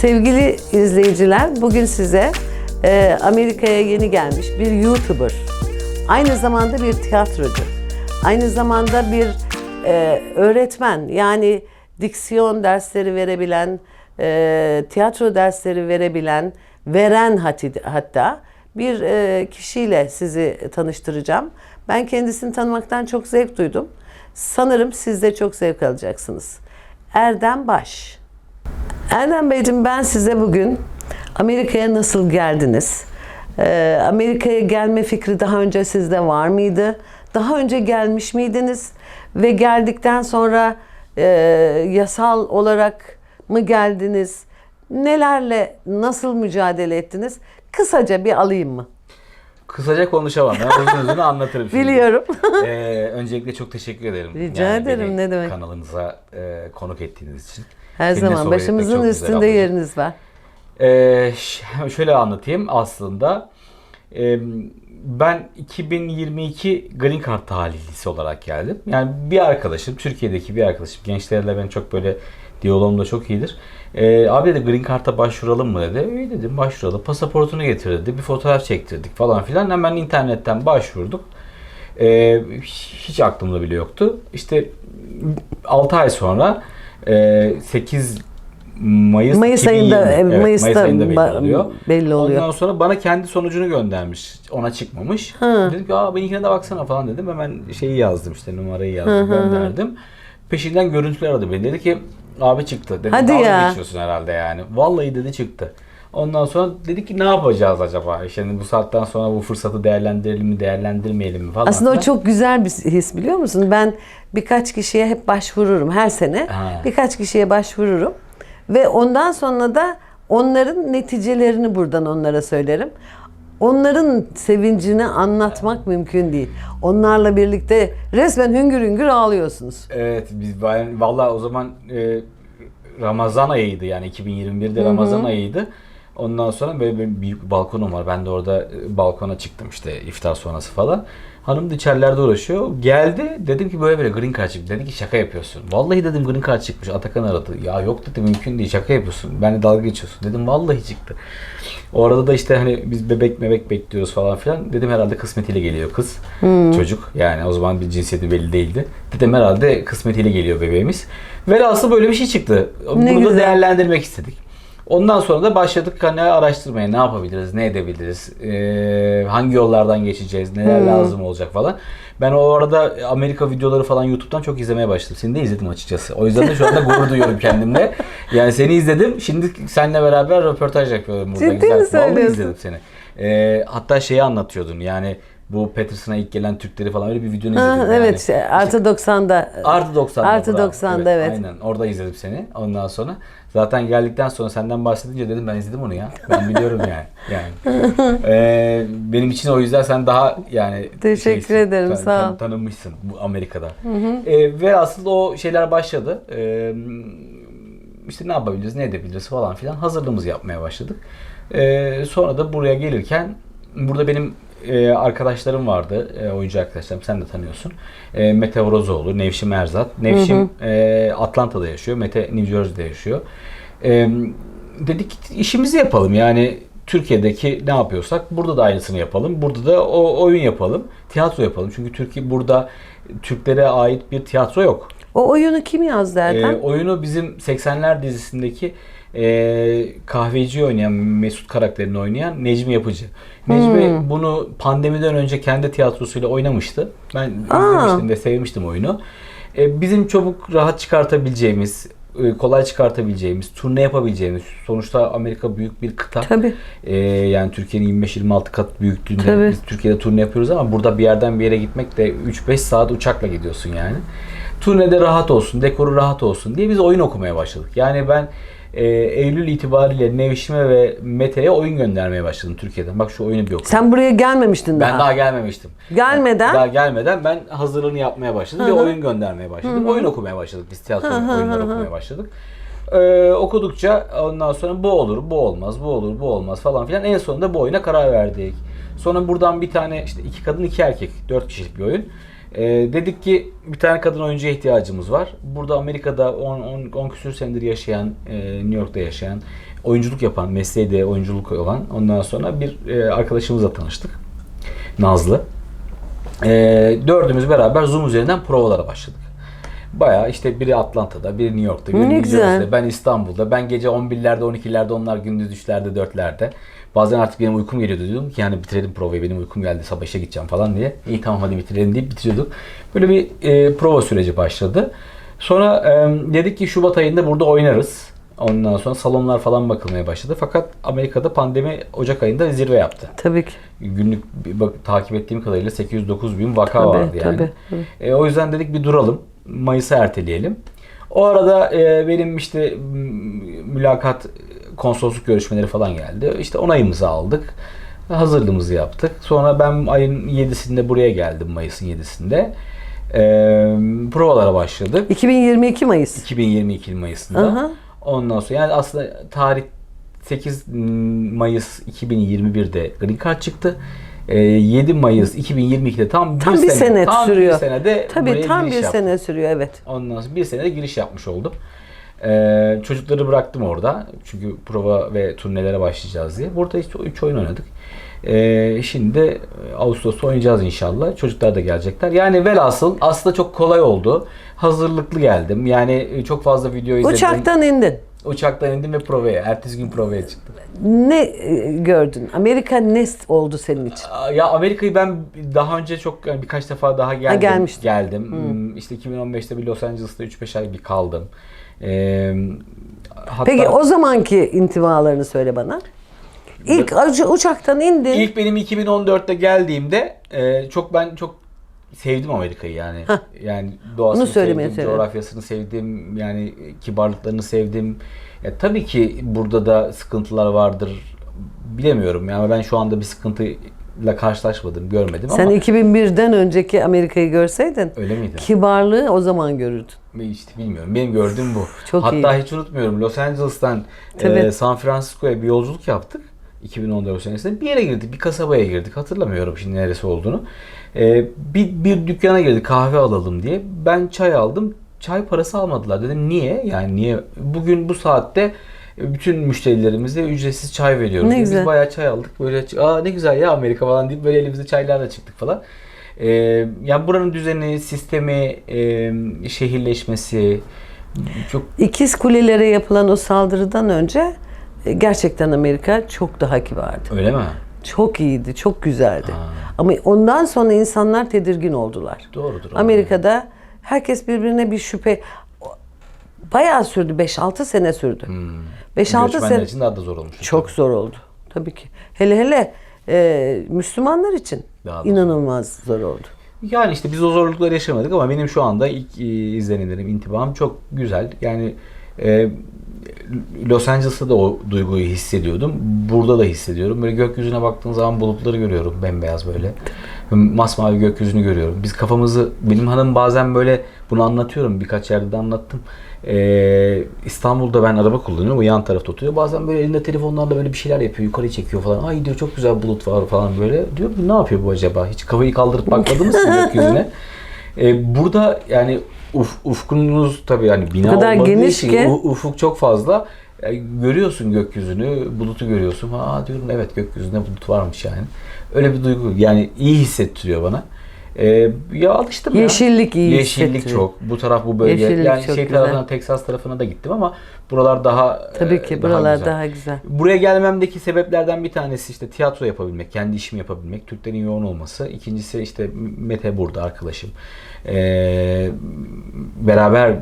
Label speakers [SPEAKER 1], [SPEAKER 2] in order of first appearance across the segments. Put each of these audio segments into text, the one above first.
[SPEAKER 1] Sevgili izleyiciler, bugün size e, Amerika'ya yeni gelmiş bir YouTuber, aynı zamanda bir tiyatrocu, aynı zamanda bir e, öğretmen, yani diksiyon dersleri verebilen, e, tiyatro dersleri verebilen, veren hatta bir e, kişiyle sizi tanıştıracağım. Ben kendisini tanımaktan çok zevk duydum. Sanırım siz de çok zevk alacaksınız. Erdem Baş. Erdem Beyciğim ben size bugün Amerika'ya nasıl geldiniz? Ee, Amerika'ya gelme fikri daha önce sizde var mıydı? Daha önce gelmiş miydiniz? Ve geldikten sonra e, yasal olarak mı geldiniz? Nelerle nasıl mücadele ettiniz? Kısaca bir alayım mı?
[SPEAKER 2] Kısaca konuşamam. Ben uzun uzun anlatırım şimdi.
[SPEAKER 1] Biliyorum.
[SPEAKER 2] Ee, öncelikle çok teşekkür ederim.
[SPEAKER 1] Rica ederim,
[SPEAKER 2] beni
[SPEAKER 1] ne demek.
[SPEAKER 2] Kanalınıza e, konuk ettiğiniz için.
[SPEAKER 1] Her
[SPEAKER 2] Seninle
[SPEAKER 1] zaman başımızın üstünde yeriniz var.
[SPEAKER 2] Ee, şöyle anlatayım aslında. Ee, ben 2022 Green Card talihlisi olarak geldim. Yani bir arkadaşım, Türkiye'deki bir arkadaşım, gençlerle ben çok böyle diyalogum da çok iyidir. Ee, abi dedi Green Card'a başvuralım mı dedi. İyi dedim başvuralım. Pasaportunu getir dedi. Bir fotoğraf çektirdik falan filan. Hemen internetten başvurduk. Ee, hiç aklımda bile yoktu. İşte 6 ay sonra 8 Mayıs,
[SPEAKER 1] Mayıs
[SPEAKER 2] 2020.
[SPEAKER 1] ayında,
[SPEAKER 2] Evet,
[SPEAKER 1] Mayıs'ta
[SPEAKER 2] Mayıs ayında belli oluyor.
[SPEAKER 1] belli oluyor.
[SPEAKER 2] Ondan sonra bana kendi sonucunu göndermiş. Ona çıkmamış.
[SPEAKER 1] Hı.
[SPEAKER 2] Dedim ki aa benimkine de baksana falan dedim. Hemen şeyi yazdım işte numarayı yazdım gönderdim. Peşinden görüntüler aradı beni. Dedi ki abi çıktı. Dedim
[SPEAKER 1] Hadi ya.
[SPEAKER 2] geçiyorsun herhalde yani. Vallahi dedi çıktı. Ondan sonra dedi ki ne yapacağız acaba? İşte hani bu saatten sonra bu fırsatı değerlendirelim mi değerlendirmeyelim mi falan.
[SPEAKER 1] Aslında o çok güzel bir his biliyor musun? Ben birkaç kişiye hep başvururum her sene.
[SPEAKER 2] Ha.
[SPEAKER 1] Birkaç kişiye başvururum ve ondan sonra da onların neticelerini buradan onlara söylerim. Onların sevincini anlatmak mümkün değil. Onlarla birlikte resmen hüngür hüngür ağlıyorsunuz.
[SPEAKER 2] Evet biz ben vallahi o zaman e, Ramazan ayıydı yani 2021'de Ramazan ayıydı. Ondan sonra böyle bir büyük bir balkonum var. Ben de orada e, balkona çıktım işte iftar sonrası falan. Hanım da içerilerde uğraşıyor. Geldi dedim ki böyle böyle green card çıktı. Dedi ki şaka yapıyorsun. Vallahi dedim green card çıkmış. Atakan aradı. Ya yok dedi mümkün değil şaka yapıyorsun. Ben de dalga geçiyorsun. Dedim vallahi çıktı. O arada da işte hani biz bebek bebek bekliyoruz falan filan. Dedim herhalde kısmetiyle geliyor kız. Çocuk. Yani o zaman bir cinsiyeti belli değildi. Dedim herhalde kısmetiyle geliyor bebeğimiz. Velhasıl böyle bir şey çıktı.
[SPEAKER 1] Ne
[SPEAKER 2] Bunu da
[SPEAKER 1] güzel.
[SPEAKER 2] değerlendirmek istedik. Ondan sonra da başladık hani araştırmaya ne yapabiliriz, ne edebiliriz, ee, hangi yollardan geçeceğiz, neler lazım olacak falan. Ben o arada Amerika videoları falan YouTube'dan çok izlemeye başladım. Seni de izledim açıkçası. O yüzden de şu anda gurur duyuyorum kendimle. Yani seni izledim. Şimdi seninle beraber röportaj yapıyorum burada.
[SPEAKER 1] Ciddi mi
[SPEAKER 2] Vallahi
[SPEAKER 1] söylüyorsun?
[SPEAKER 2] izledim seni. Ee, hatta şeyi anlatıyordun yani bu Peterson'a ilk gelen Türkleri falan öyle bir videonu izledim.
[SPEAKER 1] Ha,
[SPEAKER 2] yani.
[SPEAKER 1] evet şey, artı 90'da.
[SPEAKER 2] Artı 90'da.
[SPEAKER 1] Artı
[SPEAKER 2] bravo.
[SPEAKER 1] 90'da, evet.
[SPEAKER 2] Aynen orada izledim seni. Ondan sonra zaten geldikten sonra senden bahsedince dedim ben izledim onu ya. Ben biliyorum yani. yani. Ee, benim için o yüzden sen daha yani
[SPEAKER 1] Teşekkür ederim, sağ ol.
[SPEAKER 2] tanınmışsın bu Amerika'da. Ee, ve aslında o şeyler başladı. Ee, işte ne yapabiliriz, ne edebiliriz falan filan hazırlığımızı yapmaya başladık. Ee, sonra da buraya gelirken burada benim e, arkadaşlarım vardı, e, oyuncu arkadaşlarım sen de tanıyorsun. E, Mete Orozoğlu, Nevşin Erzat. Nevşin e, Atlanta'da yaşıyor, Mete New Jersey'de yaşıyor. E, dedik işimizi yapalım yani Türkiye'deki ne yapıyorsak burada da aynısını yapalım. Burada da o oyun yapalım, tiyatro yapalım. Çünkü Türkiye burada Türklere ait bir tiyatro yok.
[SPEAKER 1] O oyunu kim yazdı Erdem?
[SPEAKER 2] Ee, oyunu bizim 80'ler dizisindeki e, kahveci oynayan, Mesut karakterini oynayan Necmi Yapıcı. Necmi bunu pandemiden önce kendi tiyatrosuyla oynamıştı. Ben izlemiştim ve sevmiştim oyunu. E, bizim çabuk rahat çıkartabileceğimiz, e, kolay çıkartabileceğimiz, turne yapabileceğimiz, sonuçta Amerika büyük bir kıta.
[SPEAKER 1] Tabii.
[SPEAKER 2] E, yani Türkiye'nin 25-26 kat büyüklüğünde
[SPEAKER 1] Tabii.
[SPEAKER 2] biz Türkiye'de turne yapıyoruz ama burada bir yerden bir yere gitmek de 3-5 saat uçakla gidiyorsun yani. Turnede rahat olsun, dekoru rahat olsun diye biz oyun okumaya başladık. Yani ben e, Eylül itibariyle Nevşime ve Mete'ye oyun göndermeye başladım Türkiye'den. Bak şu oyunu bir oku.
[SPEAKER 1] Sen buraya gelmemiştin
[SPEAKER 2] ben
[SPEAKER 1] daha.
[SPEAKER 2] daha gelmemiştim.
[SPEAKER 1] Gelmeden?
[SPEAKER 2] Daha gelmeden ben hazırlığını yapmaya başladım ve oyun göndermeye başladım. Oyun okumaya başladık. Biz tiyatro oyunları okumaya başladık. Ee, okudukça ondan sonra bu olur, bu olmaz, bu olur, bu olmaz falan filan. En sonunda bu oyuna karar verdik. Sonra buradan bir tane işte iki kadın iki erkek, dört kişilik bir oyun. E, dedik ki bir tane kadın oyuncuya ihtiyacımız var. Burada Amerika'da 10 küsür senedir yaşayan, e, New York'ta yaşayan, oyunculuk yapan, mesleği de oyunculuk olan ondan sonra bir e, arkadaşımızla tanıştık. Nazlı. E, dördümüz beraber Zoom üzerinden provalara başladık. Bayağı işte biri Atlanta'da, biri New York'ta, biri
[SPEAKER 1] Ne
[SPEAKER 2] New. Jersey'de, ben İstanbul'da. Ben gece 11'lerde, 12'lerde, onlar gündüz 3'lerde, 4'lerde. Bazen artık benim uykum geliyordu diyordum ki yani bitirelim provayı benim uykum geldi sabah işe gideceğim falan diye. İyi tamam hadi bitirelim deyip bitiriyorduk. Böyle bir e, prova süreci başladı. Sonra e, dedik ki Şubat ayında burada oynarız. Ondan sonra salonlar falan bakılmaya başladı. Fakat Amerika'da pandemi Ocak ayında zirve yaptı.
[SPEAKER 1] Tabii ki.
[SPEAKER 2] Günlük bak, takip ettiğim kadarıyla 809 bin vaka
[SPEAKER 1] Tabii,
[SPEAKER 2] vardı yani.
[SPEAKER 1] tabii, tabii.
[SPEAKER 2] E, o yüzden dedik bir duralım. Mayıs'a erteleyelim. O arada e, benim işte mülakat, konsolosluk görüşmeleri falan geldi. İşte onayımızı aldık. Hazırlığımızı yaptık. Sonra ben ayın 7'sinde buraya geldim Mayıs'ın 7'sinde. E, provalara başladık.
[SPEAKER 1] 2022 Mayıs.
[SPEAKER 2] 2022 Mayıs'ında.
[SPEAKER 1] Aha.
[SPEAKER 2] Ondan sonra yani aslında tarih 8 Mayıs 2021'de Green Card çıktı. Ee, 7 Mayıs 2022'de tam,
[SPEAKER 1] Tam bir sene
[SPEAKER 2] tam
[SPEAKER 1] sürüyor.
[SPEAKER 2] bir senede
[SPEAKER 1] Tabii tam bir
[SPEAKER 2] yaptım.
[SPEAKER 1] sene sürüyor evet.
[SPEAKER 2] Ondan sonra bir senede giriş yapmış oldum. Ee, çocukları bıraktım orada. Çünkü prova ve turnelere başlayacağız diye. Burada işte 3 oyun oynadık. Ee, şimdi de e, Ağustos'ta oynayacağız inşallah. Çocuklar da gelecekler. Yani velhasıl aslında çok kolay oldu. Hazırlıklı geldim. Yani e, çok fazla video izledim.
[SPEAKER 1] Uçaktan indin.
[SPEAKER 2] Uçaktan indim ve provaya. Ertesi gün provaya çıktım.
[SPEAKER 1] Ne e, gördün? Amerika ne oldu senin için?
[SPEAKER 2] Aa, Ya Amerika'yı ben daha önce çok yani birkaç defa daha geldim.
[SPEAKER 1] gelmiştin.
[SPEAKER 2] Geldim. Hmm, İşte 2015'te bir Los Angeles'ta 3-5 ay bir kaldım. Ee, hatta
[SPEAKER 1] Peki o zamanki intibalarını söyle bana. İlk acı uçaktan indin.
[SPEAKER 2] ilk benim 2014'te geldiğimde e, çok ben çok sevdim Amerika'yı yani. Yani doğasını
[SPEAKER 1] Onu söylemeye
[SPEAKER 2] sevdim,
[SPEAKER 1] söyle.
[SPEAKER 2] coğrafyasını sevdim, yani kibarlıklarını sevdim. Ya, tabii ki burada da sıkıntılar vardır. Bilemiyorum yani ben şu anda bir sıkıntıyla karşılaşmadım, görmedim
[SPEAKER 1] Sen
[SPEAKER 2] ama
[SPEAKER 1] 2001'den önceki Amerika'yı görseydin
[SPEAKER 2] öyle miydi?
[SPEAKER 1] kibarlığı o zaman görürdün.
[SPEAKER 2] İşte bilmiyorum. Benim gördüğüm bu.
[SPEAKER 1] Çok
[SPEAKER 2] Hatta
[SPEAKER 1] iyi.
[SPEAKER 2] hiç unutmuyorum. Los Angeles'tan
[SPEAKER 1] Tabii.
[SPEAKER 2] e, San Francisco'ya bir yolculuk yaptık. 2014 senesinde bir yere girdik, bir kasabaya girdik. Hatırlamıyorum şimdi neresi olduğunu. E, bir, bir dükkana girdik kahve alalım diye. Ben çay aldım. Çay parası almadılar. Dedim niye? Yani niye? Bugün bu saatte bütün müşterilerimize ücretsiz çay veriyoruz.
[SPEAKER 1] Ne
[SPEAKER 2] diye.
[SPEAKER 1] güzel.
[SPEAKER 2] Biz bayağı çay aldık. Böyle aa ne güzel ya Amerika falan deyip böyle elimizde çaylarla çıktık falan. Ee, yani buranın düzeni, sistemi, e, şehirleşmesi çok
[SPEAKER 1] İkiz Kulelere yapılan o saldırıdan önce e, gerçekten Amerika çok daha kibardı.
[SPEAKER 2] öyle mi?
[SPEAKER 1] Çok iyiydi, çok güzeldi.
[SPEAKER 2] Ha.
[SPEAKER 1] Ama ondan sonra insanlar tedirgin oldular.
[SPEAKER 2] Doğrudur.
[SPEAKER 1] Amerika'da herkes birbirine bir şüphe bayağı sürdü. 5-6 sene sürdü. 5-6
[SPEAKER 2] Göçmenler
[SPEAKER 1] sene
[SPEAKER 2] için daha da zor olmuş.
[SPEAKER 1] çok zor oldu. Tabii ki. Hele hele e, Müslümanlar için
[SPEAKER 2] Daha da
[SPEAKER 1] inanılmaz zor oldu.
[SPEAKER 2] Yani işte biz o zorlukları yaşamadık ama benim şu anda ilk e, izlenimlerim, intibam çok güzel. Yani e, Los Angeles'ta da o duyguyu hissediyordum. Burada da hissediyorum. Böyle gökyüzüne baktığın zaman bulutları görüyorum bembeyaz böyle. Masmavi gökyüzünü görüyorum. Biz kafamızı, benim hanım bazen böyle bunu anlatıyorum. Birkaç yerde de anlattım. E, İstanbul'da ben araba kullanıyorum. O yan tarafta oturuyor. Bazen böyle elinde telefonlarla böyle bir şeyler yapıyor. Yukarı çekiyor falan. Ay diyor çok güzel bulut var falan böyle. Diyor ne yapıyor bu acaba? Hiç kafayı kaldırıp bakmadın mı gökyüzüne? E, burada yani uf, ufkunuz tabii yani bina
[SPEAKER 1] O kadar
[SPEAKER 2] olmadığı
[SPEAKER 1] geniş
[SPEAKER 2] için
[SPEAKER 1] ki-
[SPEAKER 2] ufuk çok fazla. E, görüyorsun gökyüzünü, bulutu görüyorsun. Ha diyorum evet gökyüzünde bulut varmış yani. Öyle bir duygu yani iyi hissettiriyor bana. E, ya alıştım ya.
[SPEAKER 1] Yeşillik iyi
[SPEAKER 2] Yeşillik çok. Bu taraf bu bölge.
[SPEAKER 1] Yeşillik
[SPEAKER 2] yani
[SPEAKER 1] çok
[SPEAKER 2] şey
[SPEAKER 1] güzel.
[SPEAKER 2] tarafına, Texas tarafına da gittim ama buralar daha
[SPEAKER 1] Tabii
[SPEAKER 2] e,
[SPEAKER 1] ki
[SPEAKER 2] daha
[SPEAKER 1] buralar
[SPEAKER 2] güzel.
[SPEAKER 1] daha güzel.
[SPEAKER 2] Buraya gelmemdeki sebeplerden bir tanesi işte tiyatro yapabilmek, kendi işimi yapabilmek, Türklerin yoğun olması. İkincisi işte Mete burada arkadaşım. Ee, beraber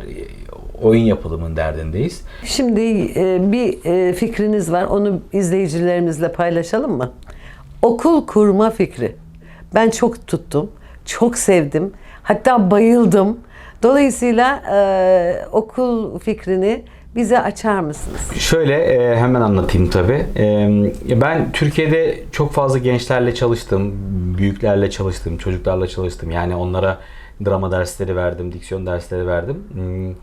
[SPEAKER 2] oyun yapılımın derdindeyiz.
[SPEAKER 1] Şimdi e, bir e, fikriniz var. Onu izleyicilerimizle paylaşalım mı? Okul kurma fikri. Ben çok tuttum. Çok sevdim. Hatta bayıldım. Dolayısıyla e, okul fikrini bize açar mısınız?
[SPEAKER 2] Şöyle e, hemen anlatayım tabii. E, ben Türkiye'de çok fazla gençlerle çalıştım, büyüklerle çalıştım, çocuklarla çalıştım. Yani onlara drama dersleri verdim, diksiyon dersleri verdim. Hmm,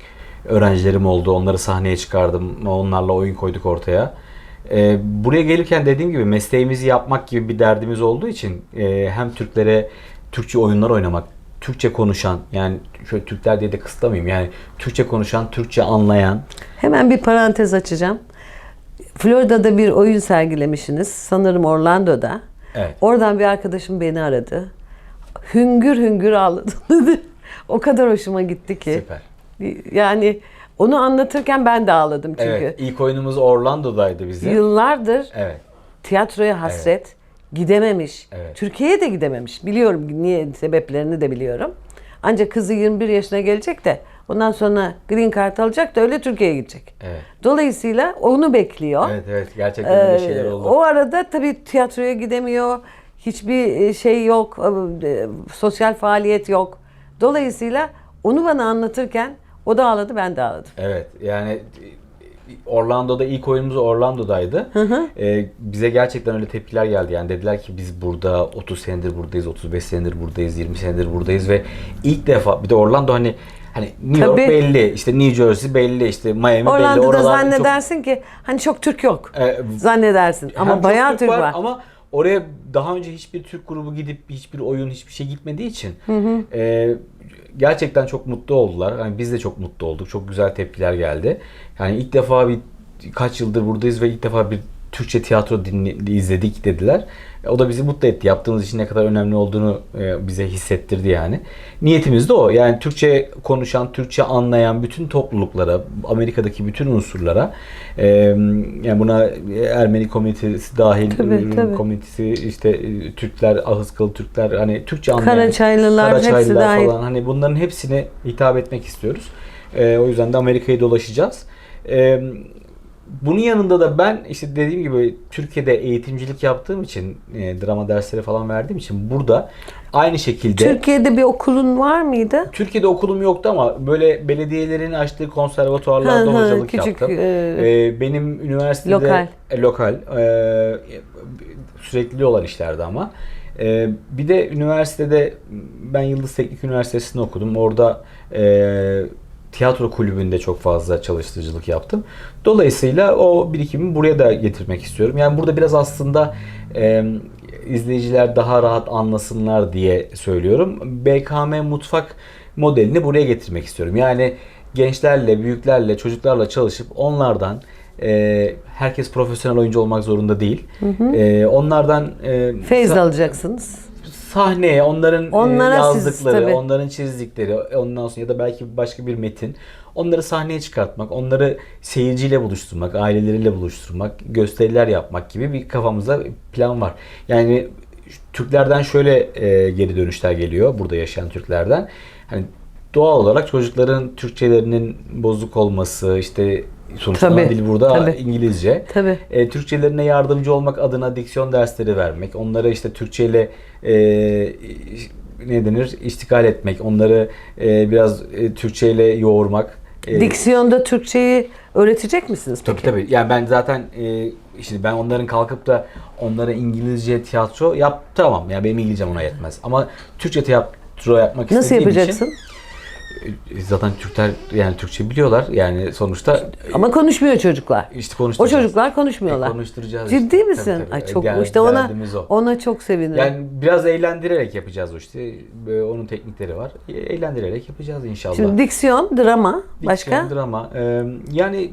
[SPEAKER 2] Öğrencilerim oldu, onları sahneye çıkardım, onlarla oyun koyduk ortaya. E, buraya gelirken dediğim gibi mesleğimizi yapmak gibi bir derdimiz olduğu için e, hem Türklere Türkçe oyunlar oynamak, Türkçe konuşan yani şöyle Türkler diye de kısıtlamayayım yani Türkçe konuşan, Türkçe anlayan
[SPEAKER 1] Hemen bir parantez açacağım. Florida'da bir oyun sergilemişsiniz. Sanırım Orlando'da.
[SPEAKER 2] Evet.
[SPEAKER 1] Oradan bir arkadaşım beni aradı. Hüngür hüngür ağladım dedi. O kadar hoşuma gitti ki.
[SPEAKER 2] Süper.
[SPEAKER 1] Yani onu anlatırken ben de ağladım çünkü.
[SPEAKER 2] Evet, ilk oyunumuz Orlando'daydı bizim.
[SPEAKER 1] Yıllardır
[SPEAKER 2] Evet.
[SPEAKER 1] tiyatroya hasret gidememiş.
[SPEAKER 2] Evet.
[SPEAKER 1] Türkiye'ye de gidememiş. Biliyorum niye sebeplerini de biliyorum. Ancak kızı 21 yaşına gelecek de ondan sonra green card alacak da öyle Türkiye'ye gidecek.
[SPEAKER 2] Evet.
[SPEAKER 1] Dolayısıyla onu bekliyor.
[SPEAKER 2] Evet evet gerçekten öyle şeyler
[SPEAKER 1] Ee,
[SPEAKER 2] oldu.
[SPEAKER 1] O arada tabii tiyatroya gidemiyor. Hiçbir e, şey yok. e, Sosyal faaliyet yok. Dolayısıyla onu bana anlatırken o da ağladı ben de ağladım.
[SPEAKER 2] Evet yani Orlando'da ilk oyunumuz Orlando'daydı. Ee, bize gerçekten öyle tepkiler geldi. Yani dediler ki biz burada 30 senedir buradayız, 35 senedir buradayız, 20 senedir buradayız ve ilk defa bir de Orlando hani hani New York
[SPEAKER 1] Tabii.
[SPEAKER 2] belli, işte New Jersey belli, işte Miami belli.
[SPEAKER 1] Orlando'da
[SPEAKER 2] Oralar çok-
[SPEAKER 1] zannedersin ki hani çok Türk yok.
[SPEAKER 2] Ee,
[SPEAKER 1] zannedersin ama bayağı Türk var.
[SPEAKER 2] Ama oraya daha önce hiçbir Türk grubu gidip hiçbir oyun hiçbir şey gitmediği için e, gerçekten çok mutlu oldular. Yani biz de çok mutlu olduk. Çok güzel tepkiler geldi. Yani ilk defa bir kaç yıldır buradayız ve ilk defa bir Türkçe tiyatro dinle, izledik dediler. E, O da bizi mutlu etti. Yaptığımız işin ne kadar önemli olduğunu e, bize hissettirdi yani. Niyetimiz de o. Yani Türkçe konuşan, Türkçe anlayan bütün topluluklara, Amerika'daki bütün unsurlara e, yani buna Ermeni komünitesi dahil,
[SPEAKER 1] Tabii, tabii.
[SPEAKER 2] komünitesi, işte Türkler, Ahıskalı Türkler, hani Türkçe anlayan,
[SPEAKER 1] Karaçaylılar, hepsi
[SPEAKER 2] Karaçaylılar
[SPEAKER 1] dahil.
[SPEAKER 2] falan hani bunların hepsine hitap etmek istiyoruz. O yüzden de Amerika'yı dolaşacağız. E, bunun yanında da ben işte dediğim gibi Türkiye'de eğitimcilik yaptığım için, e, drama dersleri falan verdiğim için burada aynı şekilde
[SPEAKER 1] Türkiye'de bir okulun var mıydı?
[SPEAKER 2] Türkiye'de okulum yoktu ama böyle belediyelerin açtığı konservatuvarlarda
[SPEAKER 1] Hı hı,
[SPEAKER 2] hocalık
[SPEAKER 1] küçük,
[SPEAKER 2] yaptım.
[SPEAKER 1] e,
[SPEAKER 2] Ee, benim üniversitede
[SPEAKER 1] lokal.
[SPEAKER 2] E, lokal e, sürekli olan işlerdi ama. E, bir de üniversitede ben Yıldız Teknik Üniversitesi'nde okudum. Orada e, tiyatro kulübünde çok fazla çalıştırıcılık yaptım. Dolayısıyla o birikimi buraya da getirmek istiyorum. Yani burada biraz aslında e, izleyiciler daha rahat anlasınlar diye söylüyorum. BKM mutfak modelini buraya getirmek istiyorum. Yani gençlerle, büyüklerle, çocuklarla çalışıp onlardan e, herkes profesyonel oyuncu olmak zorunda değil. E, onlardan e,
[SPEAKER 1] Feyz alacaksınız.
[SPEAKER 2] Sahneye onların e,
[SPEAKER 1] Onlara siz,
[SPEAKER 2] yazdıkları,
[SPEAKER 1] tabii.
[SPEAKER 2] onların çizdikleri, ondan sonra ya da belki başka bir metin, onları sahneye çıkartmak, onları seyirciyle buluşturmak, aileleriyle buluşturmak, gösteriler yapmak gibi bir kafamızda plan var. Yani Türklerden şöyle e, geri dönüşler geliyor burada yaşayan Türklerden. Hani doğal olarak çocukların Türkçelerinin bozuk olması, işte sonuçta
[SPEAKER 1] Tabii,
[SPEAKER 2] dil burada
[SPEAKER 1] tabii.
[SPEAKER 2] İngilizce.
[SPEAKER 1] Tabii.
[SPEAKER 2] E, Türkçelerine yardımcı olmak adına diksiyon dersleri vermek, onlara işte Türkçeyle e, ne denir iştikal etmek, onları e, biraz e, Türkçeyle yoğurmak. E,
[SPEAKER 1] Diksiyonda Türkçeyi öğretecek misiniz
[SPEAKER 2] Tabii
[SPEAKER 1] peki?
[SPEAKER 2] tabii. Yani ben zaten e, işte ben onların kalkıp da onlara İngilizce tiyatro yaptıramam. Yani benim İngilizcem ona yetmez. Ama Türkçe tiyatro yapmak
[SPEAKER 1] Nasıl
[SPEAKER 2] istediğim
[SPEAKER 1] yapacaksın?
[SPEAKER 2] için e, zaten Türkler yani Türkçe biliyorlar. Yani sonuçta
[SPEAKER 1] Ama konuşmuyor çocuklar.
[SPEAKER 2] işte
[SPEAKER 1] O çocuklar konuşmuyorlar.
[SPEAKER 2] E, konuşturacağız
[SPEAKER 1] Ciddi
[SPEAKER 2] işte.
[SPEAKER 1] misin?
[SPEAKER 2] Tabii, tabii.
[SPEAKER 1] Ay çok
[SPEAKER 2] Der-
[SPEAKER 1] işte ona
[SPEAKER 2] o.
[SPEAKER 1] ona çok sevinirim.
[SPEAKER 2] Yani biraz eğlendirerek yapacağız o işte. Ee, Onun teknikleri var. E, Eğlendirerek yapacağız inşallah.
[SPEAKER 1] Şimdi diksiyon, drama,
[SPEAKER 2] Diksiyon,
[SPEAKER 1] başka?
[SPEAKER 2] drama. Ee, yani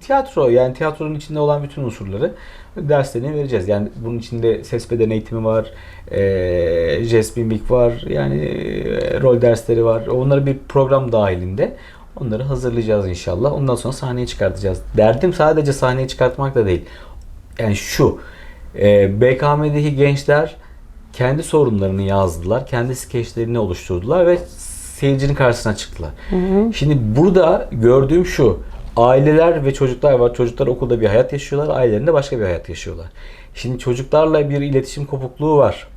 [SPEAKER 2] tiyatro yani tiyatronun içinde olan bütün unsurları derslerini vereceğiz. Yani bunun içinde ses beden eğitimi var, e, jest mimik var, yani e, rol dersleri var. Onları bir program dahilinde onları hazırlayacağız inşallah. Ondan sonra sahneye çıkartacağız. Derdim sadece sahneye çıkartmak da değil. Yani şu, e, BKM'deki gençler kendi sorunlarını yazdılar, kendi skeçlerini oluşturdular ve seyircinin karşısına çıktılar. Şimdi burada gördüğüm şu, aileler ve çocuklar var. Çocuklar okulda bir hayat yaşıyorlar, ailelerinde başka bir hayat yaşıyorlar. Şimdi çocuklarla bir iletişim kopukluğu var.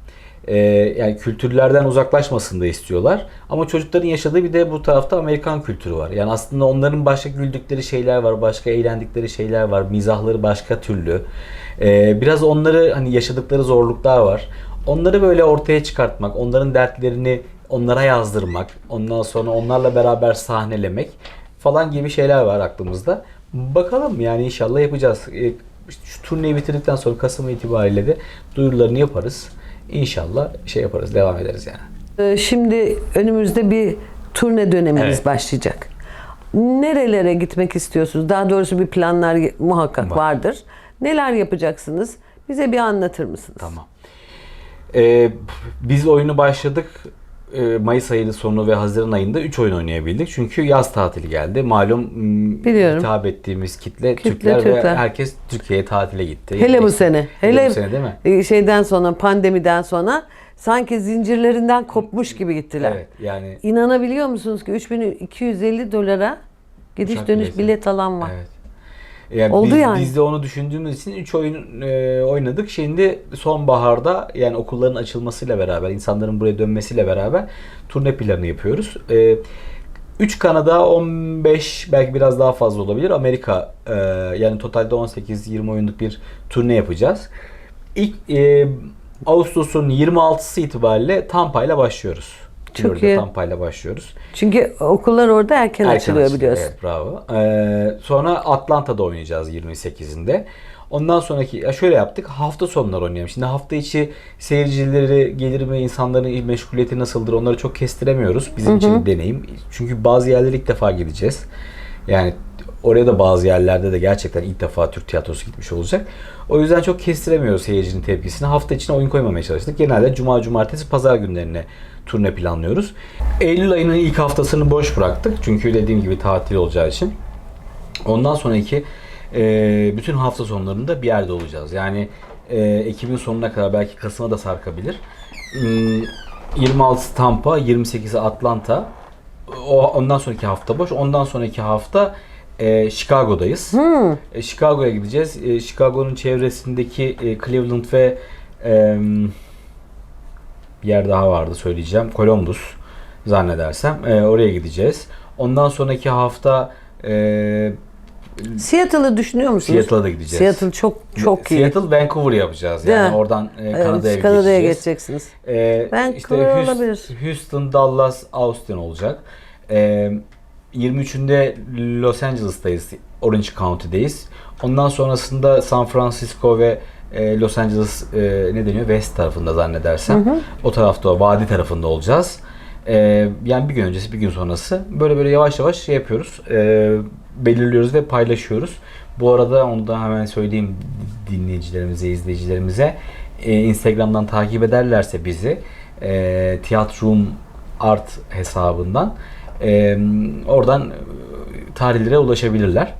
[SPEAKER 2] Ee, yani kültürlerden uzaklaşmasını da istiyorlar. Ama çocukların yaşadığı bir de bu tarafta Amerikan kültürü var. Yani aslında onların başka güldükleri şeyler var, başka eğlendikleri şeyler var, mizahları başka türlü. Ee, biraz onları hani yaşadıkları zorluklar var. Onları böyle ortaya çıkartmak, onların dertlerini onlara yazdırmak, ondan sonra onlarla beraber sahnelemek falan gibi şeyler var aklımızda. Bakalım yani inşallah yapacağız. İşte şu turneyi bitirdikten sonra Kasım itibariyle de duyurularını yaparız. İnşallah şey yaparız, devam ederiz yani.
[SPEAKER 1] Ee, Şimdi önümüzde bir turne dönemimiz
[SPEAKER 2] Evet.
[SPEAKER 1] başlayacak. Nerelere gitmek istiyorsunuz? Daha doğrusu bir planlar muhakkak
[SPEAKER 2] Var.
[SPEAKER 1] vardır. Neler yapacaksınız? Bize bir anlatır mısınız?
[SPEAKER 2] Tamam. Ee, biz oyunu başladık. Ee, Mayıs ayının sonu ve Haziran ayında 3 oyun oynayabildik. Çünkü yaz tatili geldi. Malum
[SPEAKER 1] Biliyorum.
[SPEAKER 2] hitap ettiğimiz kitle,
[SPEAKER 1] Kitle
[SPEAKER 2] Türkler,
[SPEAKER 1] Türkler.
[SPEAKER 2] ve herkes Türkiye'ye tatile gitti.
[SPEAKER 1] Hele bu sene.
[SPEAKER 2] Hele,
[SPEAKER 1] Hele,
[SPEAKER 2] bu sene değil mi?
[SPEAKER 1] e, Şeyden sonra, pandemiden sonra sanki zincirlerinden kopmuş gibi gittiler.
[SPEAKER 2] Evet yani
[SPEAKER 1] İnanabiliyor musunuz ki 3250 dolara gidiş dönüş
[SPEAKER 2] bileti.
[SPEAKER 1] bilet alan var.
[SPEAKER 2] Evet. Yani
[SPEAKER 1] Oldu
[SPEAKER 2] biz,
[SPEAKER 1] yani.
[SPEAKER 2] biz de onu düşündüğümüz için 3 oyun e, oynadık. Şimdi sonbaharda yani okulların açılmasıyla beraber, insanların buraya dönmesiyle beraber turne planı yapıyoruz. 3 Kanada 15 belki biraz daha fazla olabilir. Amerika e, yani totalde 18-20 oyunluk bir turne yapacağız. İlk e, Ağustos'un 26'sı itibariyle Tampa ile başlıyoruz.
[SPEAKER 1] Çok
[SPEAKER 2] Florida
[SPEAKER 1] iyi.
[SPEAKER 2] Tampa ile başlıyoruz.
[SPEAKER 1] Çünkü okullar orada erken,
[SPEAKER 2] Erken
[SPEAKER 1] açılıyor biliyorsun.
[SPEAKER 2] Evet bravo. Ee, sonra Atlanta'da oynayacağız 28'inde. Ondan sonraki ya şöyle yaptık. Hafta sonları oynayalım. Şimdi hafta içi seyircileri gelir mi, insanların meşguliyeti nasıldır onları çok kestiremiyoruz. Bizim için bir deneyim. Çünkü bazı yerlere ilk defa gideceğiz. Yani oraya da bazı yerlerde de gerçekten ilk defa Türk tiyatrosu gitmiş olacak. O yüzden çok kestiremiyoruz seyircinin tepkisini. Hafta içine oyun koymamaya çalıştık. Genelde cuma, cumartesi, pazar günlerine turne planlıyoruz. Eylül ayının ilk haftasını boş bıraktık. Çünkü dediğim gibi tatil olacağı için. Ondan sonraki e, bütün hafta sonlarında bir yerde olacağız. Yani e, Ekim'in sonuna kadar belki Kasım'a da sarkabilir. Hmm, 26 Tampa, 28'i Atlanta. O, ondan sonraki hafta boş. Ondan sonraki hafta e, Chicago'dayız. E, Chicago'ya gideceğiz. E, Chicago'nun çevresindeki e, Cleveland ve e, bir yer daha vardı söyleyeceğim. Columbus zannedersem. E, oraya gideceğiz. Ondan sonraki hafta e,
[SPEAKER 1] Seattle'ı düşünüyor musunuz?
[SPEAKER 2] Seattle'a da gideceğiz.
[SPEAKER 1] Seattle çok çok iyi.
[SPEAKER 2] Seattle, Vancouver yapacağız.
[SPEAKER 1] Değil
[SPEAKER 2] Yani
[SPEAKER 1] mi?
[SPEAKER 2] oradan e,
[SPEAKER 1] Evet,
[SPEAKER 2] Kanada'ya
[SPEAKER 1] Kanada'ya
[SPEAKER 2] geçeceğiz.
[SPEAKER 1] geçeceksiniz.
[SPEAKER 2] Ee,
[SPEAKER 1] Vancouver
[SPEAKER 2] işte Houston,
[SPEAKER 1] olabilir.
[SPEAKER 2] Houston, Dallas, Austin olacak. Ee, 23'ünde Los Angeles'tayız. Orange County'deyiz. Ondan sonrasında San Francisco ve e, Los Angeles e, ne deniyor? West tarafında zannedersem. O tarafta, o vadi tarafında olacağız. Ee, yani bir gün öncesi, bir gün sonrası. Böyle böyle yavaş yavaş şey yapıyoruz. Ee, belirliyoruz ve paylaşıyoruz. Bu arada onu da hemen söyleyeyim dinleyicilerimize, izleyicilerimize. Ee, Instagram'dan takip ederlerse bizi e, Tiyatrum Art hesabından e, oradan tarihlere ulaşabilirler.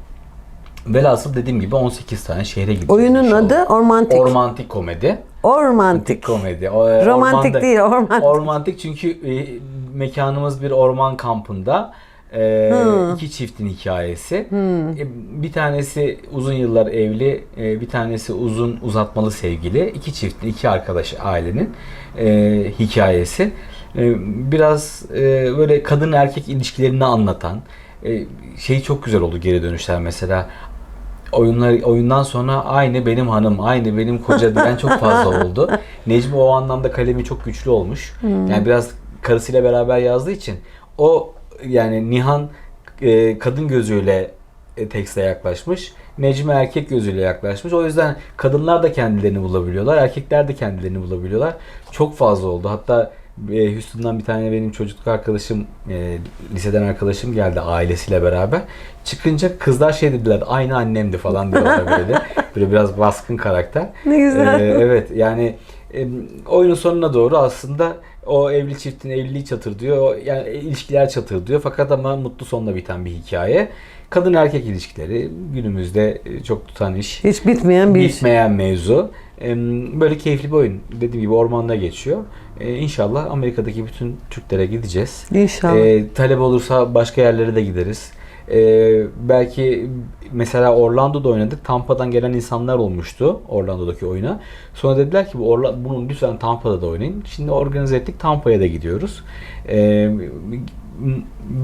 [SPEAKER 2] Velhasıl dediğim gibi 18 tane şehre gideceğiz.
[SPEAKER 1] Oyunun
[SPEAKER 2] inşallah.
[SPEAKER 1] adı Ormantik.
[SPEAKER 2] Ormantik komedi.
[SPEAKER 1] Ormantik.
[SPEAKER 2] komedi. O, e,
[SPEAKER 1] Romantik
[SPEAKER 2] ormanda-
[SPEAKER 1] değil, ormantik.
[SPEAKER 2] Ormantik çünkü e, mekanımız bir orman kampında. E, iki çiftin hikayesi. E, bir tanesi uzun yıllar evli, e, bir tanesi uzun uzatmalı sevgili. İki çiftin, iki arkadaş ailenin e, hikayesi. E, biraz e, böyle kadın erkek ilişkilerini anlatan e, şey çok güzel oldu geri dönüşler mesela oyunlar oyundan sonra aynı benim hanım, aynı benim koca diyen çok fazla oldu. Necmi o anlamda kalemi çok güçlü olmuş. Yani biraz karısıyla beraber yazdığı için o yani Nihan e, kadın gözüyle e, tekste yaklaşmış. Necmi erkek gözüyle yaklaşmış. O yüzden kadınlar da kendilerini bulabiliyorlar. Erkekler de kendilerini bulabiliyorlar. Çok fazla oldu. Hatta e, Houston'dan bir tane benim çocukluk arkadaşım, e, liseden arkadaşım geldi ailesiyle beraber. Çıkınca kızlar şey dediler, aynı annemdi falan diyorlar böyle. Böyle biraz baskın karakter.
[SPEAKER 1] Ne güzel.
[SPEAKER 2] E, evet yani e, oyunun sonuna doğru aslında o evli çiftin evliliği çatır diyor. Yani ilişkiler çatır diyor. Fakat ama mutlu sonla biten bir hikaye. Kadın erkek ilişkileri günümüzde e, çok tutan iş.
[SPEAKER 1] Hiç bitmeyen bir iş.
[SPEAKER 2] Bitmeyen mevzu. Böyle keyifli bir oyun. Dediğim gibi ormanda geçiyor. E, İnşallah Amerika'daki bütün Türklere gideceğiz.
[SPEAKER 1] İnşallah.
[SPEAKER 2] E, talep olursa başka yerlere de gideriz. E, belki mesela Orlando'da oynadık. Tampa'dan gelen insanlar olmuştu Orlando'daki oyuna. Sonra dediler ki bu Orla, bunu lütfen Tampa'da da oynayın. Şimdi organize ettik. Tampa'ya da gidiyoruz. E,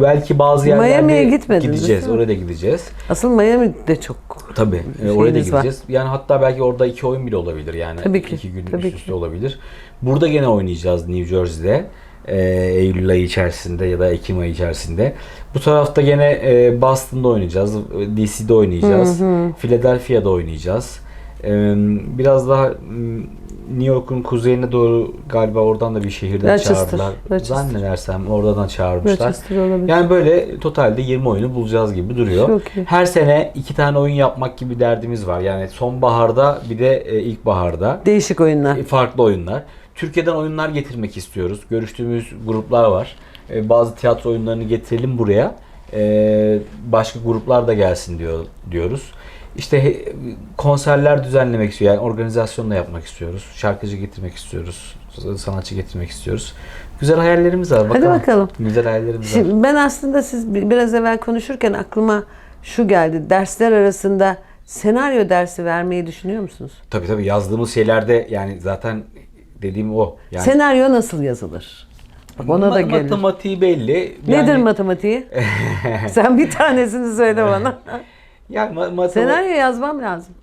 [SPEAKER 2] belki bazı yerlerde
[SPEAKER 1] Miami'ye gitmediniz,
[SPEAKER 2] gideceğiz.
[SPEAKER 1] değil mi?
[SPEAKER 2] Oraya da gideceğiz.
[SPEAKER 1] Asıl Miami de çok
[SPEAKER 2] Tabii. e,
[SPEAKER 1] Şeyiniz
[SPEAKER 2] oraya da
[SPEAKER 1] var.
[SPEAKER 2] gideceğiz. Yani hatta belki orada iki oyun bile olabilir yani.
[SPEAKER 1] Tabii ki,
[SPEAKER 2] İki gün
[SPEAKER 1] tabii
[SPEAKER 2] üst üste
[SPEAKER 1] ki.
[SPEAKER 2] olabilir. Burada gene oynayacağız New Jersey'de. e, Eylül ayı içerisinde ya da Ekim ayı içerisinde. Bu tarafta gene e, Boston'da oynayacağız. DC'de oynayacağız. Philadelphia'da oynayacağız. E, biraz daha m, New York'un kuzeyine doğru galiba oradan da bir şehirden
[SPEAKER 1] Rochester,
[SPEAKER 2] çağırdılar.
[SPEAKER 1] Rochester.
[SPEAKER 2] Zannedersem oradan çağırmışlar.
[SPEAKER 1] Rochester olabilir.
[SPEAKER 2] Yani böyle totalde 20 oyunu bulacağız gibi duruyor.
[SPEAKER 1] Çok iyi.
[SPEAKER 2] Her sene iki tane oyun yapmak gibi derdimiz var. Yani sonbaharda bir de e, ilkbaharda
[SPEAKER 1] Değişik oyunlar.
[SPEAKER 2] e, farklı oyunlar. Türkiye'den oyunlar getirmek istiyoruz. Görüştüğümüz gruplar var. E, Bazı tiyatro oyunlarını getirelim buraya. Başka gruplar da gelsin diyor diyoruz. İşte konserler düzenlemek istiyor. Yani organizasyon da yapmak istiyoruz. Şarkıcı getirmek istiyoruz. Sanatçı getirmek istiyoruz. Güzel hayallerimiz var.
[SPEAKER 1] Hadi bakalım.
[SPEAKER 2] Güzel hayallerimiz var.
[SPEAKER 1] Şimdi ben aslında siz bi- biraz evvel konuşurken aklıma şu geldi. Dersler arasında senaryo dersi vermeyi düşünüyor musunuz?
[SPEAKER 2] Tabii tabii yazdığımız şeylerde yani zaten dediğim o. Yani
[SPEAKER 1] Senaryo nasıl yazılır? Bak ona da gelir.
[SPEAKER 2] Matematiği belli.
[SPEAKER 1] Nedir
[SPEAKER 2] Yani-
[SPEAKER 1] matematiği? Sen bir tanesini söyle bana.
[SPEAKER 2] Yani ma- matema-
[SPEAKER 1] Senaryo yazmam lazım.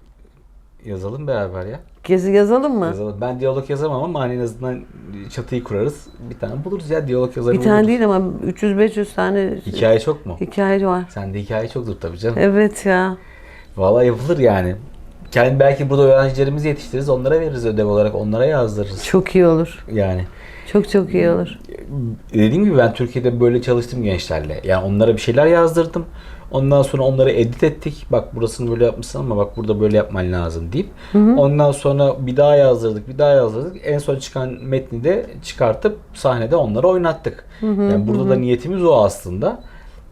[SPEAKER 2] Yazalım beraber ya.
[SPEAKER 1] Gezi yazalım mı?
[SPEAKER 2] Yazalım. Ben diyalog yazamam ama hani en azından çatıyı kurarız. Bir tane buluruz ya diyalog yazarı
[SPEAKER 1] Bir tane
[SPEAKER 2] buluruz.
[SPEAKER 1] değil ama 300-500 tane
[SPEAKER 2] Hikaye çok mu?
[SPEAKER 1] hikaye var.
[SPEAKER 2] Sende hikaye çoktur tabii canım.
[SPEAKER 1] Evet ya.
[SPEAKER 2] Vallahi yapılır yani. Kendi belki burada öğrencilerimizi yetiştiririz, onlara veririz ödev olarak, onlara yazdırırız.
[SPEAKER 1] Çok iyi olur.
[SPEAKER 2] Yani
[SPEAKER 1] Çok çok iyi olur.
[SPEAKER 2] dediğim gibi ben Türkiye'de böyle çalıştım gençlerle. Yani onlara bir şeyler yazdırdım. Ondan sonra onları edit ettik. Bak burasını böyle yapmışsın ama bak burada böyle yapman lazım deyip. Ondan sonra bir daha yazdırdık, bir daha yazdırdık. En son çıkan metni de çıkartıp sahnede onları oynattık. Yani burada da niyetimiz o aslında.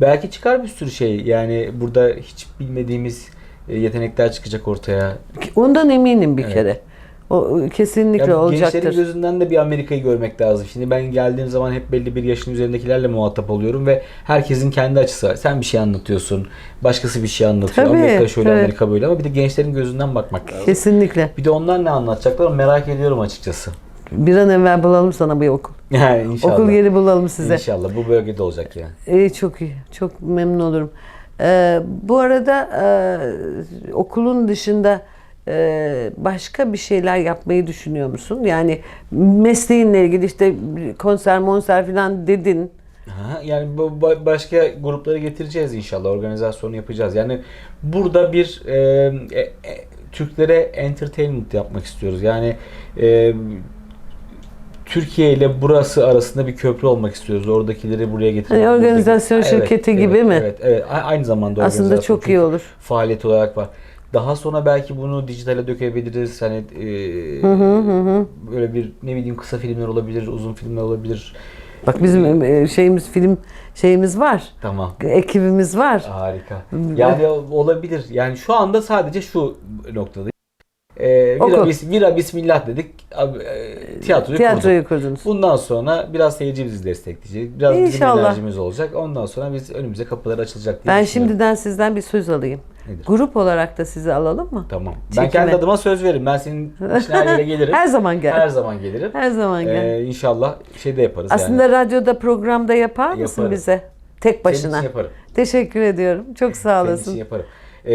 [SPEAKER 2] Belki çıkar bir sürü şey. Yani burada hiç bilmediğimiz e, yetenekler çıkacak ortaya.
[SPEAKER 1] Ondan eminim bir
[SPEAKER 2] Evet.
[SPEAKER 1] kere. O kesinlikle
[SPEAKER 2] Ya
[SPEAKER 1] olacaktır.
[SPEAKER 2] Gençlerin gözünden de bir Amerika'yı görmek lazım. Şimdi ben geldiğim zaman hep belli bir yaşın üzerindekilerle muhatap oluyorum ve herkesin kendi açısı var. Sen bir şey anlatıyorsun, başkası bir şey anlatıyor.
[SPEAKER 1] Tabii,
[SPEAKER 2] Amerika şöyle,
[SPEAKER 1] tabii.
[SPEAKER 2] Amerika böyle ama bir de gençlerin gözünden bakmak lazım.
[SPEAKER 1] Kesinlikle.
[SPEAKER 2] Bir de onlar ne anlatacaklar merak ediyorum açıkçası.
[SPEAKER 1] Bir an evvel bulalım sana bir okul.
[SPEAKER 2] Yani inşallah.
[SPEAKER 1] Okul yeri bulalım size.
[SPEAKER 2] İnşallah bu bölgede olacak yani.
[SPEAKER 1] İyi, çok iyi. Çok memnun olurum. Ee, bu arada e, okulun dışında e, başka bir şeyler yapmayı düşünüyor musun? Yani mesleğinle ilgili işte konser monser falan dedin.
[SPEAKER 2] Ha, yani ba- başka grupları getireceğiz inşallah. Organizasyonu yapacağız. Yani burada bir e, e, e, Türklere entertainment yapmak istiyoruz. Yani e, Türkiye ile burası arasında bir köprü olmak istiyoruz. Oradakileri buraya getirmek.
[SPEAKER 1] Hani organizasyon şirketi
[SPEAKER 2] evet,
[SPEAKER 1] gibi
[SPEAKER 2] evet,
[SPEAKER 1] mi?
[SPEAKER 2] Evet, evet. Aynı zamanda
[SPEAKER 1] Aslında
[SPEAKER 2] organizasyon
[SPEAKER 1] çok iyi olur.
[SPEAKER 2] Faaliyet olarak var. Daha sonra belki bunu dijitale dökebiliriz. Hani e, böyle bir ne bileyim kısa filmler olabilir, uzun filmler olabilir.
[SPEAKER 1] Bak bizim e, şeyimiz film şeyimiz var.
[SPEAKER 2] Tamam.
[SPEAKER 1] Ekibimiz var.
[SPEAKER 2] Harika. Yani olabilir. Yani şu anda sadece şu noktada. Ee, vira,
[SPEAKER 1] Oku.
[SPEAKER 2] bis, vira bismillah dedik. Abi, e, tiyatroyu,
[SPEAKER 1] Tiyatroyu
[SPEAKER 2] kurduk.
[SPEAKER 1] kurdunuz.
[SPEAKER 2] Bundan sonra biraz seyirci bizi destekleyecek. Biraz bizim
[SPEAKER 1] İnşallah.
[SPEAKER 2] enerjimiz olacak. Ondan sonra biz önümüze kapılar açılacak diye
[SPEAKER 1] Ben şimdiden sizden bir söz alayım.
[SPEAKER 2] Nedir?
[SPEAKER 1] Grup olarak da sizi alalım mı?
[SPEAKER 2] Tamam. Ben
[SPEAKER 1] Çekime.
[SPEAKER 2] kendi adıma söz veririm. Ben senin işine her yere gelirim.
[SPEAKER 1] Her zaman gel.
[SPEAKER 2] Her zaman gelirim.
[SPEAKER 1] Her zaman gel.
[SPEAKER 2] Ee, inşallah şey de yaparız
[SPEAKER 1] Aslında
[SPEAKER 2] yani.
[SPEAKER 1] radyoda programda yapar mısın
[SPEAKER 2] Yaparım.
[SPEAKER 1] bize? Tek
[SPEAKER 2] Senin
[SPEAKER 1] başına.
[SPEAKER 2] için yaparım.
[SPEAKER 1] Teşekkür ediyorum. Çok sağ
[SPEAKER 2] Senin için
[SPEAKER 1] olasın.
[SPEAKER 2] yaparım. Ee,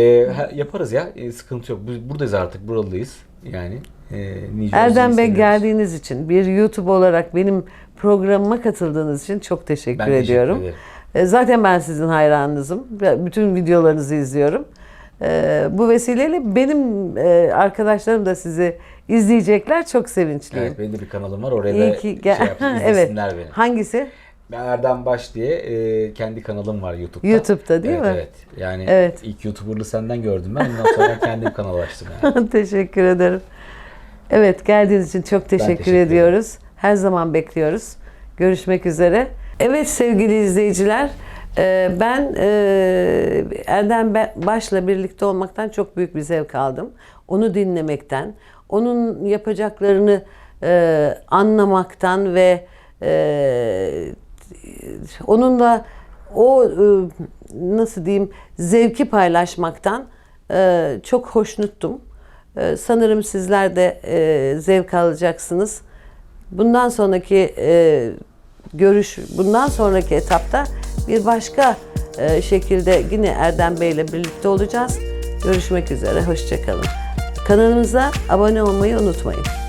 [SPEAKER 2] yaparız ya. Ee, sıkıntı yok. Buradayız artık. Buralıyız. Yani. E,
[SPEAKER 1] Erdem Bey geldiğiniz için, bir YouTube olarak benim programıma katıldığınız için çok teşekkür
[SPEAKER 2] Ben teşekkür
[SPEAKER 1] ediyorum.
[SPEAKER 2] ederim.
[SPEAKER 1] E, Zaten ben sizin hayranınızım. Bütün videolarınızı izliyorum. E, Bu vesileyle benim e, arkadaşlarım da sizi izleyecekler. Çok sevinçliyim.
[SPEAKER 2] Evet benim de bir kanalım var. Oraya
[SPEAKER 1] İyi
[SPEAKER 2] da
[SPEAKER 1] ki gel.
[SPEAKER 2] şey yapsın,
[SPEAKER 1] evet.
[SPEAKER 2] izlesinler beni.
[SPEAKER 1] Hangisi?
[SPEAKER 2] Ben Erdem Baş diye e, kendi kanalım var YouTube'da.
[SPEAKER 1] YouTube'da değil
[SPEAKER 2] evet,
[SPEAKER 1] mi?
[SPEAKER 2] Evet. Yani
[SPEAKER 1] Evet.
[SPEAKER 2] ilk YouTuber'lı senden gördüm ben. Ondan sonra kendim kanal açtım yani.
[SPEAKER 1] teşekkür ederim. Evet geldiğiniz için çok teşekkür,
[SPEAKER 2] teşekkür ederim.
[SPEAKER 1] ediyoruz. Her zaman bekliyoruz. Görüşmek üzere. Evet sevgili izleyiciler ben e, Erdem Baş'la birlikte olmaktan çok büyük bir zevk aldım. Onu dinlemekten, onun yapacaklarını e, anlamaktan ve e, onunla o nasıl diyeyim zevki paylaşmaktan çok hoşnuttum. Sanırım sizler de zevk alacaksınız. Bundan sonraki görüş, bundan sonraki etapta bir başka e, şekilde yine Erdem Bey ile birlikte olacağız. Görüşmek üzere, hoşçakalın. Kanalımıza abone olmayı unutmayın.